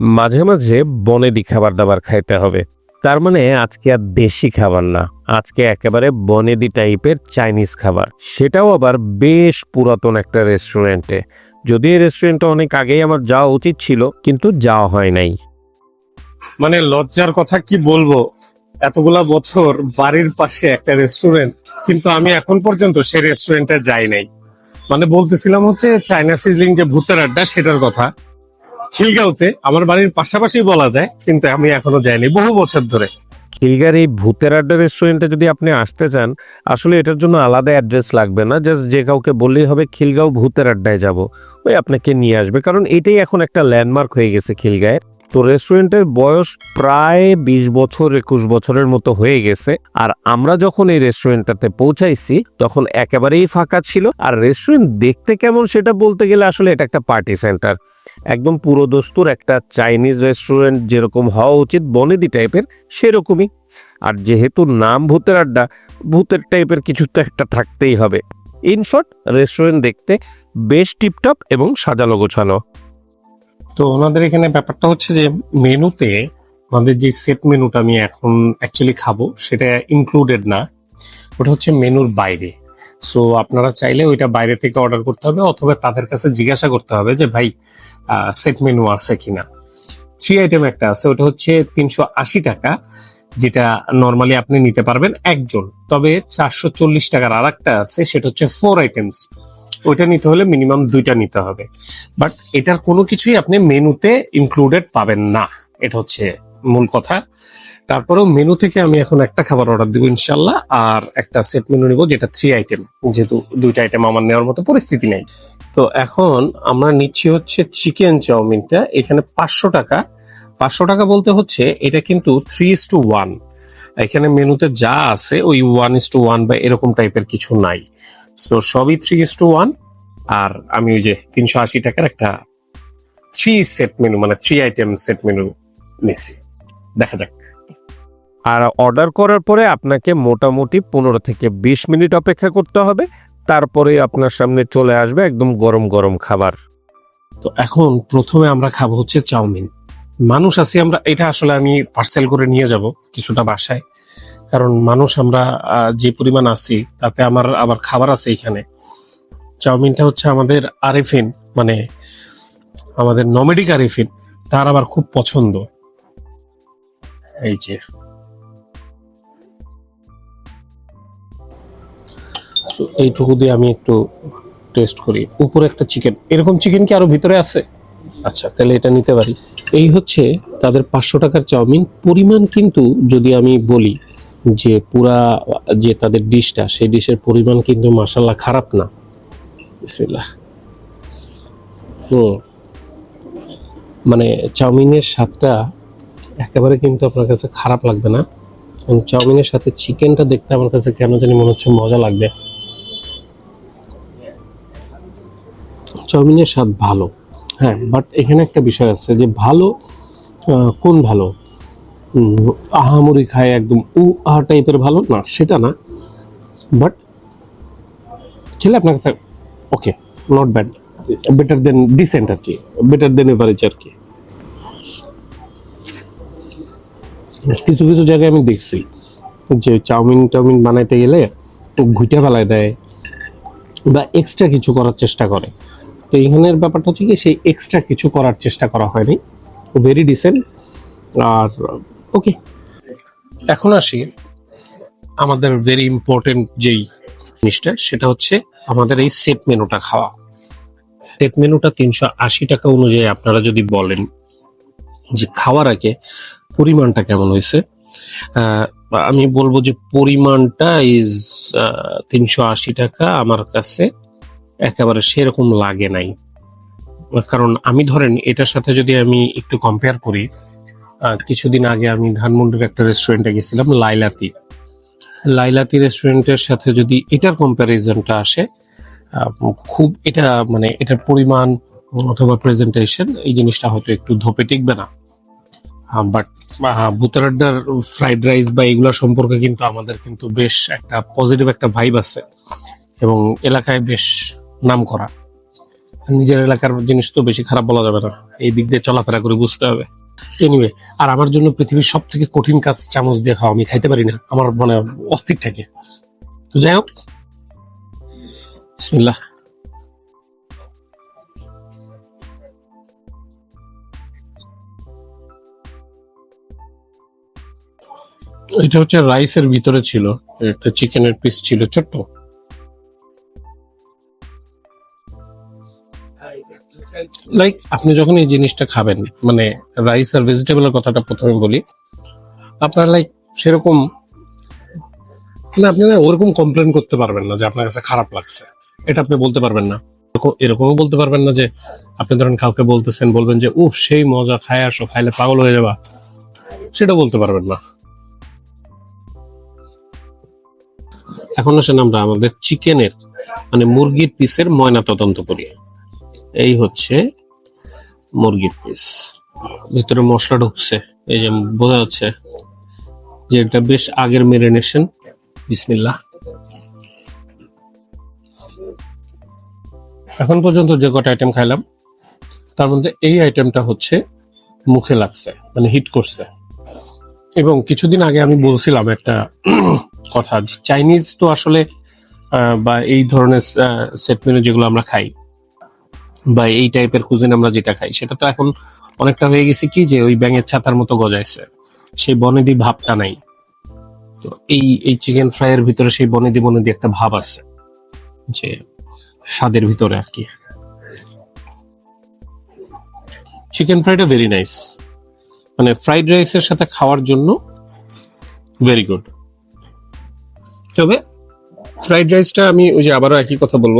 মাঝে মাঝে বনেদি খাবার দাবার খাইতে হবে। তার মানে আজকে আর দেশি খাবার না, আজকে একেবারে বনেদি টাইপের চাইনিজ খাবার। সেটাও আবার বেশ পুরাতন একটা রেস্টুরেন্টে। যদি এই রেস্টুরেন্টটা অনেক আগেই আমার যাওয়া উচিত ছিল, কিন্তু যাওয়া হয় নাই। মানে লজ্জার কথা কি বলব? এতগুলা বছর বাড়ির পাশে একটা রেস্টুরেন্ট, কিন্তু আমি এখন পর্যন্ত সেই রেস্টুরেন্টে যাই নাই। মানে বলতেছিলাম হচ্ছে চাইনা সিজলিং যে ভূতের আড্ডা, সেটার কথা। খিলগাঁওতে, আমার বাড়ির পাশাপাশি বলা যায়, কিন্তু আমি এখনও যাইনি, বহু বছর ধরে। খিলগার এই ভূতের আড্ডা রেস্টুরেন্টে যদি আপনি আসতে চান, আসলে এটার জন্য আলাদা অ্যাড্রেস লাগবে না জাস্ট যে কাউকে বললেই হবে, খিলগাঁও ভূতের আড্ডায় যাব। ওই আপনাকে নিয়ে আসবে, কারণ এটাই এখন একটা ল্যান্ডমার্ক হয়ে গেছে খিলগাঁয়ের। তো রেস্টুরেন্টের বয়স প্রায় বিশ বছর, একুশ বছরের মতো হয়ে গেছে, আর আমরা যখন এই রেস্টুরেন্টটাতে পৌঁছাইছি, তখন একেবারেই ফাঁকা ছিল, আর রেস্টুরেন্ট দেখতে কেমন সেটা বলতে গেলে আসলে এটা একটা পার্টি সেন্টার একদম পুরো দস্তুর একটা চাইনিজ রেস্টুরেন্ট যেরকম হওয়া উচিত, বনেদি টাইপের সেরকমই। আর যেহেতু নাম ভূতের আড্ডা, ভূতের টাইপের কিছু তো একটা থাকতেই হবে। ইনশর্ট রেস্টুরেন্ট দেখতে বেশ টিপটপ এবং সাজানো গোছানো। তো ওনাদের এখানে ব্যাপারটা হচ্ছে যে, মেনুতে আমাদের যে সেট মেনুটা আমি এখন অ্যাকচুয়ালি খাব, সেটা ইনক্লুডেড না। ওটা হচ্ছে মেনুর বাইরে। সো আপনারা চাইলে ওইটা বাইরে থেকে অর্ডার করতে হবে, অথবা তাদের কাছে জিজ্ঞাসা করতে হবে যে, ভাই সেট মেনু আছে কিনা। থ্রি আইটেম একটা আছে, ওটা হচ্ছে তিনশো আশি টাকা, যেটা নর্মালি আপনি নিতে পারবেন একজন। তবে চারশো চল্লিশ টাকার আর একটা আছে, সেটা হচ্ছে ফোর আইটেমস ওইটা নিতে হলে মিনিমাম দুইটা নিতে হবে। বাট এটার কোনো কিছুই আপনি মেনুতে ইনক্লুডেড পাবেন না। এটা হচ্ছে মূল কথা। তারপরেও মেনু থেকে আমি এখন একটা খাবার অর্ডার দিব ইনশাল্লাহ আর একটা সেট মেনু নিব যেটা থ্রি আইটেম যেহেতু দুইটা আইটেম আমার নেওয়ার মতো পরিস্থিতি নেই। তো এখন আমরা নিচ্ছি হচ্ছে চিকেন চাউমিনটা, এখানে পাঁচশো টাকা। পাঁচশো টাকা বলতে হচ্ছে এটা কিন্তু থ্রি ইস টু ওয়ান এখানে মেনুতে যা আছে ওই ওয়ান ইস টু ওয়ান বা এরকম টাইপের কিছু নাই। তো সবই থ্রি ইস টু ওয়ান আর আমি ওই যে তিনশো আশি টাকার একটা থ্রি সেট মেনু মানে থ্রি আইটেম সেট মেনু নিচ্ছি। দেখা যাক। আর অর্ডার করার পরে আপনাকে মোটামুটি পনেরো থেকে বিশ মিনিট অপেক্ষা করতে হবে। তারপরে আপনার সামনে চলে আসবে একদম গরম গরম খাবার। তো এখন প্রথমে আমরা খাব হচ্ছে চাউমিন। মানুষ আছি আমরা এটা আসলে আমি পার্সেল করে নিয়ে যাব কিছুটা বাসায়। কারণ মানুষ আমরা যে পরিমাণ আছি তাতে আমার আবার খাবার আছে এখানে। চাউমিনটা হচ্ছে আমাদের আরিফিন মানে আমাদের নমেডিক আরিফিন তার আবার খুব পছন্দ। এই যে। এইটুকু দিয়ে আমি একটু টেস্ট করি। উপরে একটা চিকেন এরকম চিকেন কি আরও ভিতরে আছে? আচ্ছা তাহলে এটা নিতে পারি। এই হচ্ছে তাদের পাঁচশো টাকার চাউমিন। পরিমাণ কিন্তু যদি আমি বলি যে পুরা, যে তাদের ডিশটা, সেই ডিশের পরিমাণ কিন্তু মাসাল্লাহ খারাপ না। বিসমিল্লাহ। হুম মানে চাউমিনের স্বাদটা একেবারে কিন্তু আপনার কাছে খারাপ লাগবে না। এবং চাউমিনের সাথে চিকেনটা দেখতে আমার কাছে কেন জানি মনে হচ্ছে মজা লাগবে। চাউমিনের স্বাদ ভালো। হ্যাঁ বাট এখানে একটা বিষয় আছে যে ভালো কোন ভালো? আহামরি খায় একদম উ আহা টাইপের ভালো? না সেটা না। বাট খেলে আপনার কাছে okay not bad better than decent আর কি। বেটার দেন এভারেজ আর কি। কিছু কিছু জায়গায় আমি দেখছি যে চাউমিন টাউমিন বানাইতে গেলে ঘুইটা ফেলায় দেয় বা এক্সট্রা কিছু করার চেষ্টা করে। তো এইখানের ব্যাপারটা হচ্ছে কি, সেই এক্সট্রা কিছু করার চেষ্টা করা হয়নি। ভেরি ডিসেন্ট আর ওকে এখন আসি আমাদের ভেরি ইম্পর্টেন্ট যেই জিনিসটা, সেটা হচ্ছে আমাদের এই সেট মেনুটা খাওয়া। সেট মেনুটা তিনশো আশি টাকা অনুযায়ী আপনারা যদি বলেন যে খাওয়ার আগে পরিমাণটা কেমন হয়েছে? আমি বলব যে পরিমাণটা ইজ তিনশো আশি টাকা আমার কাছে একেবারে সেরকম লাগে নাই। কারণ আমি ধরেন এটার সাথে যদি আমি একটু কম্পেয়ার করি কিছুদিন আগে আমি ধানমন্ডির একটা রেস্টুরেন্টে গেছিলাম, লাইলাতি। লাইলাতি রেস্টুরেন্টের সাথে যদি এটার কম্প্যারিজনটা আসে খুব এটা মানে এটার পরিমাণ অথবা প্রেজেন্টেশন এই জিনিসটা হয়তো একটু ধোপে টিকবে না। বাট ভূতের আড্ডার ফ্রাইড রাইস বা এগুলা সম্পর্কে কিন্তু আমাদের কিন্তু বেশ একটা পজিটিভ একটা ভাইব আছে এবং এলাকায় বেশ নাম করা নিজের এলাকার জিনিস তো বেশি খারাপ বলা যাবে না এই দিক দিয়ে চলাফেরা করে বুঝতে হবে। এনিওয়ে আর আমার জন্য পৃথিবীর সব থেকে কঠিন কাজ চামচ দিয়ে খাওয়া আমি খাইতে পারি না আমার মানে অস্থির থাকে। তো যাই হোক বিসমিল্লাহ। এটা হচ্ছে রাইসের ভিতরে ছিল, একটা চিকেনের পিস ছিল, ছোট্ট। লাইক আপনি যখন এই জিনিসটা খাবেন মানে রাইস আর ভেজিটেবলের কথাটা প্রথমে বলি, আপনার লাইক সেরকম না আপনি না ওরকম কমপ্লেন করতে পারবেন না যে আপনার কাছে খারাপ লাগছে। এটা আপনি বলতে পারবেন না। এরকমও বলতে পারবেন না যে, আপনি ধরেন কাউকে বলতেছেন, বলবেন যে ও সেই মজা, খায় আসো, খাইলে পাগল হয়ে যাবা। সেটা বলতে পারবেন না। এখন আসেন আমরা আমাদের চিকেনের মানে মুরগির পিসের ময়না তদন্ত করি। এই হচ্ছে মুরগির পিস। ভিতরে মশলা ঢুকছে। এই যে বোঝা যাচ্ছে যে এটা বেশ আগের মেরিনেশন বিসমিল্লা এখন পর্যন্ত যে কটা আইটেম খাইলাম, তার মধ্যে এই আইটেমটা হচ্ছে মুখে লাগছে মানে হিট করছে। এবং কিছুদিন আগে আমি বলছিলাম একটা কথা। চাইনিজ তো আসলে বা এই ধরনের সেট মেনু যেগুলো আমরা খাই, বা এই টাইপের কুজিন আমরা যেটা খাই, সেটা তো এখন অনেকটা হয়ে গেছে কি যে ওই ব্যাঙের ছাতার মতো গজাইছে। সেই বনেদি ভাবটা নাই। তো এই এই চিকেন ফ্রাই এর ভিতরে সেই বনেদি বনেদি একটা ভাব আছে, যে স্বাদের ভিতরে আর কি। চিকেন ফ্রাইটা ভেরি নাইস মানে ফ্রাইড রাইসের সাথে খাওয়ার জন্য ভেরি গুড তবে ফ্রাইড রাইসটা আমি ওই যে আবারও একই কথা বলব।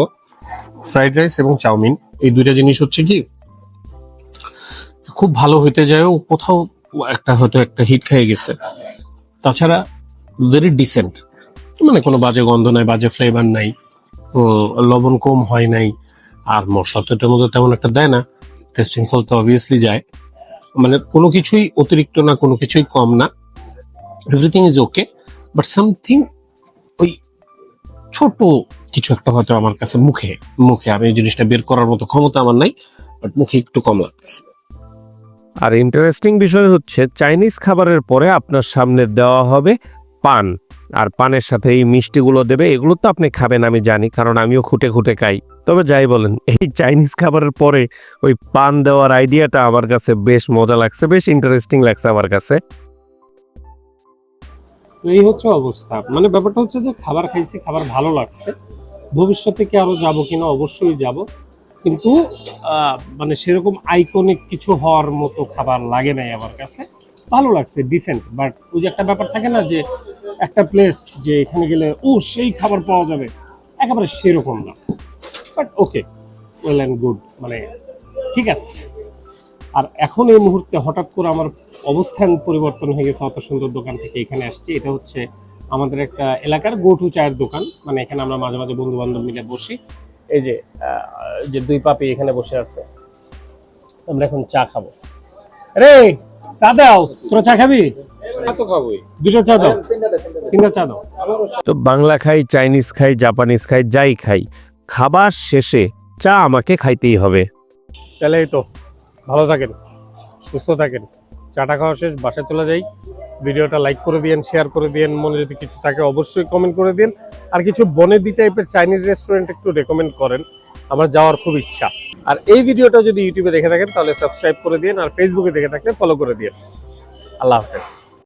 ফ্রাইড রাইস এবং চাউমিন, এই দুইটা জিনিস হচ্ছে কি, খুব ভালো হইতে যায়ও, কোথাও একটা হয়তো একটা হিট খেয়ে গেছে। তাছাড়া ভেরি ডিসেন্ট মানে কোনো বাজে গন্ধ নাই, বাজে ফ্লেভার নাই লবণ কম হয় নাই, আর মশলা তো এটার মধ্যে তেমন একটা দেয় না টেস্টিং ফল তো অবভিয়াসলি যায়। মানে কোনো কিছুই অতিরিক্ত না, কোনো কিছুই কম না। Everything is okay but something ওই ছোট কিছু একটা হয়তো আমার কাছে মুখে মুখে। আমি এই জিনিসটা বের করার মতো ক্ষমতা আমার নাই বাট মুখে একটু কম লাগতেছে। আর ইন্টারেস্টিং বিষয় হচ্ছে চাইনিজ খাবারের পরে আপনার সামনে দেওয়া হবে পান। আর পানের সাথে এই মিষ্টিগুলো দেবে, এগুলো তো আপনি খাবেন, আমি জানি, কারণ আমিও খুঁটে খুঁটে খাই। তবে যাই বলেন, এই চাইনিজ খাবারের পরে ওই পান দেওয়ার আইডিয়াটা আমার কাছে বেশ মজা লাগছে, বেশ ইন্টারেস্টিং লাগছে আমার কাছে। তো এই হচ্ছে অবস্থা। মানে ব্যাপারটা হচ্ছে যে খাবার খাইছি, খাবার ভালো লাগছে। ভবিষ্যতে কি আরও যাব কিনা? অবশ্যই যাব। কিন্তু মানে সেরকম আইকনিক কিছু হওয়ার মতো খাবার লাগে নাই আমার কাছে। ভালো লাগছে ডিসেন্ট বাট ওই যে একটা ব্যাপার থাকে না যে, একটা প্লেস যে এখানে গেলে ও সেই খাবার পাওয়া যাবে। একেবারে সেরকম না। But okay well and good মানে ঠিক আছে। আর এখন এই মুহূর্তে হঠাৎ করে আমার অবস্থান পরিবর্তন হয়ে গেছে অত সুন্দর দোকান থেকে এখানে আসছি। এটা হচ্ছে আমাদের একটা এলাকার গো টু চায়ের দোকান। মানে এখানে আমরা মাঝে মাঝে বন্ধু বান্ধব মিলে বসি। এই যে যে দুই পাপি এখানে বসে আছে আমরা এখন চা খাব। রে চা দাও। তোরা চা খাবি? তো খাবোই। দুটো চা দাও। তিনটা চা দাও। তো বাংলা খাই চাইনিজ খাই জাপানিজ খাই যাই খাই খাবার শেষে চা আমাকে খাইতেই হবে। তাহলে এই তো। ভালো থাকেন, সুস্থ থাকেন। চাটা খাওয়া শেষ, বাসায় চলে যাই। ভিডিওটা লাইক করে দিয়েন শেয়ার করে দিয়েন, মনে যদি কিছু থাকে অবশ্যই কমেন্ট করে দিন। আর কিছু বনেদি টাইপের চাইনিজ রেস্টুরেন্ট একটু রেকমেন্ড করেন, আমার যাওয়ার খুব ইচ্ছা। আর এই ভিডিওটা যদি ইউটিউবে দেখে থাকেন, তাহলে সাবস্ক্রাইব করে দিন আর ফেসবুকে দেখে থাকলে ফলো করে দিন আল্লাহ হাফেজ।